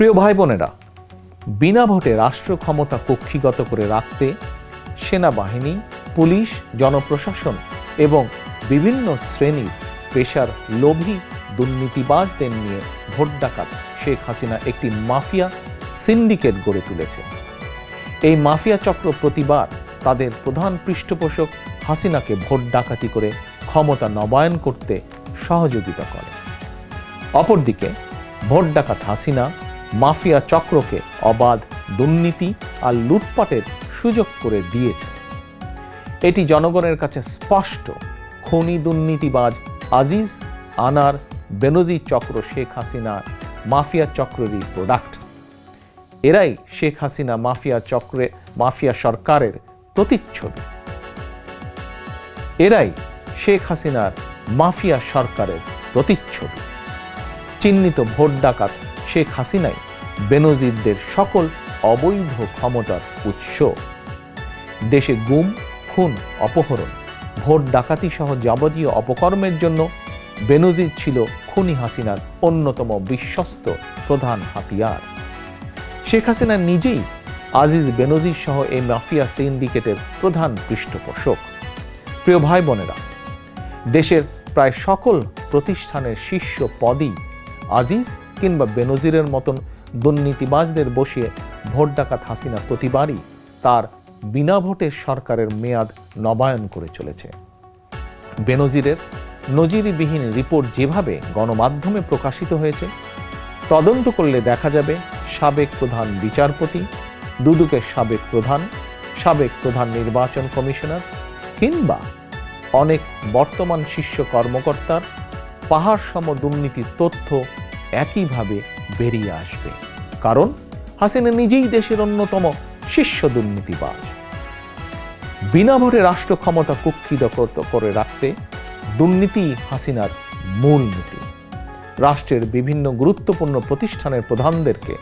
প্রিয় ভাই বোনেরা বিনা ভোটে রাষ্ট্র ক্ষমতা কক্ষিগত করে রাখতে সেনাবাহিনী, পুলিশ, জনপ্রশাসন এবং বিভিন্ন শ্রেণির পেশার লোভী দুর্নীতিবাজদের নিয়ে ভোট ডাকাত শেখ হাসিনা একটি মাফিয়া সিন্ডিকেট গড়ে তুলেছে। এই মাফিয়া চক্র প্রতিবার তাদের প্রধান পৃষ্ঠপোষক হাসিনাকে ভোট ডাকাতি করে ক্ষমতা নবায়ন করতে সহযোগিতা করে। অপরদিকে, ভোট ডাকাত হাসিনা মাফিয়া চক্রকে অবাধ দুর্নীতি আর লুটপাটের সুযোগ করে দিয়েছে। এটি জনগণের কাছে স্পষ্ট। খনি দুর্নীতিবাজ আজিজ আনার বেনজি চক্র শেখ হাসিনা মাফিয়া চক্রেরই প্রোডাক্ট এরাই শেখ হাসিনা মাফিয়া চক্রে মাফিয়া সরকারের প্রতিচ্ছবি। এরাই শেখ হাসিনার মাফিয়া সরকারের প্রতিচ্ছবি। চিহ্নিত ভোট ডাকাত শেখ হাসিনাই বেনজিরদের সকল অবৈধ ক্ষমতার উৎস। দেশে গুম, খুন, অপহরণ ভোট ডাকাতি সহ যাবতীয় অপকর্মের জন্য বেনজির ছিল খুনি হাসিনার অন্যতম বিশ্বস্ত প্রধান হাতিয়ার। শেখ হাসিনা নিজেই আজিজ বেনজির সহ এই মাফিয়া সিন্ডিকেটের প্রধান পৃষ্ঠপোষক। প্রিয় ভাই বোনেরা দেশের প্রায় সকল প্রতিষ্ঠানের শীর্ষ পদই আজিজ কিংবা বেনজিরের মতন দুর্নীতিবাজদের বসিয়ে ভোট ডাকাত হাসিনা প্রতিবারই তার বিনা ভোটের সরকারের মেয়াদ নবায়ন করে চলেছে। বেনজিরের নজিরবিহীন রিপোর্ট যেভাবে গণমাধ্যমে প্রকাশিত হয়েছে, তদন্ত করলে দেখা যাবে সাবেক প্রধান বিচারপতি দুদুকের সাবেক প্রধান সাবেক প্রধান নির্বাচন কমিশনার কিংবা অনেক বর্তমান শীর্ষ কর্মকর্তার পাহাড় সম দুর্নীতির তথ্য একইভাবে বেরিয়ে আসবে। কারণ হাসিনা নিজেই দেশের অন্যতম শীর্ষ দুর্নীতিবাজ। বিনা ভোটে রাষ্ট্র ক্ষমতা কুক্ষিত করে রাখতে দুর্নীতি হাসিনার মূল নীতি। রাষ্ট্রের বিভিন্ন গুরুত্বপূর্ণ প্রতিষ্ঠানের প্রধানদেরকে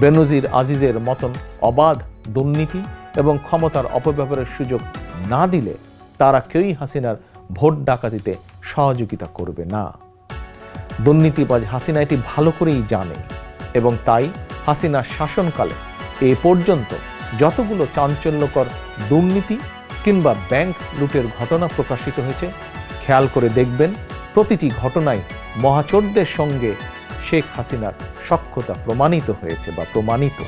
বেনজির আজিজের মতন অবাধ দুর্নীতি এবং ক্ষমতার অপব্যবহারের সুযোগ না দিলে তারা কেউই হাসিনার ভোট ডাকাতিতে সহযোগিতা করবে না। দুর্নীতিবাজ হাসিনা এটি ভালো করেই জানে এবং তাই হাসিনার শাসনকালে এ পর্যন্ত যতগুলো চাঞ্চল্যকর দুর্নীতি কিংবা ব্যাংক লুটের ঘটনা প্রকাশিত হয়েছে, খেয়াল করে দেখবেন প্রতিটি ঘটনায় মহাচোরদের সঙ্গে শেখ হাসিনার সক্ষতা প্রমাণিত হয়েছে বা প্রমাণিত।